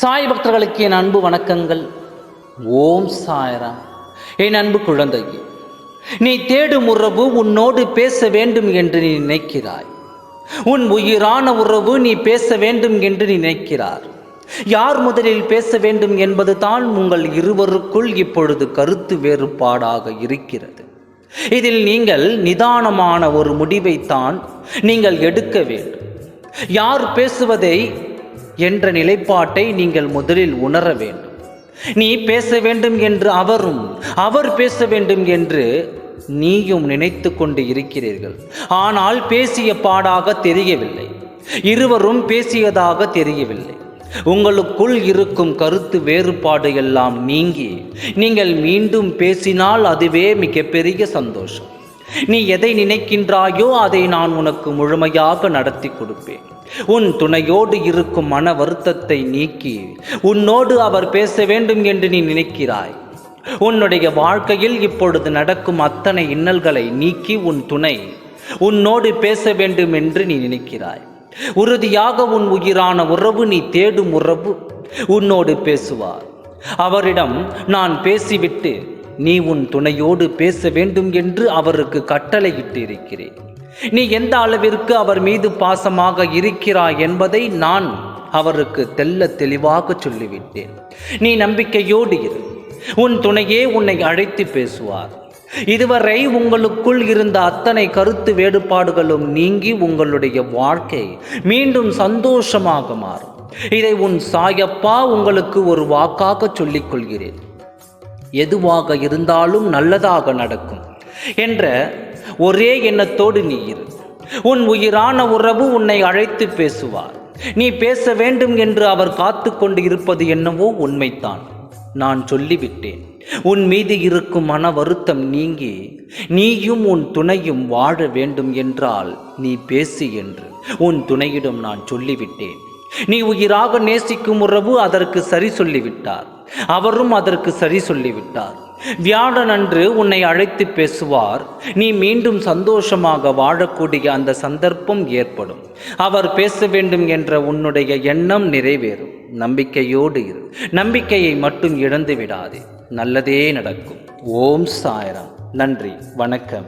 சாய் பக்தர்களுக்கு என் அன்பு வணக்கங்கள். ஓம் சாயரா. என் அன்பு குழந்தை நீ தேடும் உறவு உன்னோடு பேச வேண்டும் என்று நீ நினைக்கிறாய். உன் உயிரான உறவு நீ பேச வேண்டும் என்று நீ நினைக்கிறார். யார் முதலில் பேச வேண்டும் என்பது தான் உங்கள் இருவருக்குள் இப்பொழுது கருத்து வேறுபாடாக இருக்கிறது. இதில் நீங்கள் நிதானமான ஒரு முடிவைத்தான் நீங்கள் எடுக்க வேண்டும். யார் பேசுவதை என்ற நிலைப்பாட்டை நீங்கள் முதலில் உணர வேண்டும். நீ பேச வேண்டும் என்று அவரும் அவர் பேச வேண்டும் என்று நீயும் நினைத்து கொண்டு இருக்கிறீர்கள். ஆனால் பேசிய பாடாக தெரியவில்லை. இருவரும் பேசியதாக தெரியவில்லை. உங்களுக்குள் இருக்கும் கருத்து வேறுபாடு எல்லாம் நீங்கி நீங்கள் மீண்டும் பேசினால் அதுவே மிகப்பெரிய சந்தோஷம். நீ எதை நினைக்கின்றாயோ அதை நான் உனக்கு முழுமையாக நடத்தி கொடுப்பேன். உன் துணையோடு இருக்கும் மன வருத்தத்தை நீக்கி உன்னோடு அவர் பேச வேண்டும் என்று நீ நினைக்கிறாய். உன்னுடைய வாழ்க்கையில் இப்பொழுது நடக்கும் அத்தனை இன்னல்களை நீக்கி உன் துணை உன்னோடு பேச வேண்டும் என்று நீ நினைக்கிறாய். உறுதியாக உன் உயிரான உறவு நீ தேடும் உறவு உன்னோடு பேசுவார். அவரிடம் நான் பேசிவிட்டு நீ உன் துணையோடு பேச வேண்டும் என்று அவருக்கு கட்டளையிட்டு இருக்கிறேன் நீ எந்த அளவிற்கு அவர் மீது பாசமாக இருக்கிறாய் என்பதை நான் அவருக்கு தெல்ல தெளிவாக சொல்லிவிட்டேன். நீ நம்பிக்கையோடு இரு. உன் துணையே உன்னை அழைத்து பேசுவார். இதுவரை உங்களுக்குள் இருந்த அத்தனை கருத்து வேறுபாடுகளும் நீங்கி உங்களுடைய வாழ்க்கை மீண்டும் சந்தோஷமாக மாறும். இதை உன் சாயப்பா உங்களுக்கு ஒரு வாக்காக சொல்லிக் கொள்கிறேன் எதுவாக இருந்தாலும் நல்லதாக நடக்கும். என்ற ஒரே எண்ணத்தோடு நீ இரு. உன் உயிரான உறவு உன்னை அழைத்து பேசுவார். நீ பேச வேண்டும் என்று அவர் காத்து கொண்டு இருப்பது என்னவோ உண்மைத்தான் நான் சொல்லிவிட்டேன். உன் மீது இருக்கும் மன வருத்தம் நீங்கி நீயும் உன் துணையும் வாழ வேண்டும் என்றால் நீ பேசு என்று உன் துணையிடம் நான் சொல்லிவிட்டேன். நீ உயிராக நேசிக்கும் உறவு அதற்கு சரி சொல்லிவிட்டார். அவரும் அதற்கு சரி சொல்லிவிட்டார். வியாழன் அன்று உன்னை அழைத்து பேசுவார். நீ மீண்டும் சந்தோஷமாக வாழக்கூடிய அந்த சந்தர்ப்பம் ஏற்படும். அவர் பேச வேண்டும் என்ற உன்னுடைய எண்ணம் நிறைவேறும். நம்பிக்கையோடு இரு. நம்பிக்கையை மட்டும் இழந்து விடாதே நல்லதே நடக்கும். ஓம் சாயரம். நன்றி. வணக்கம்.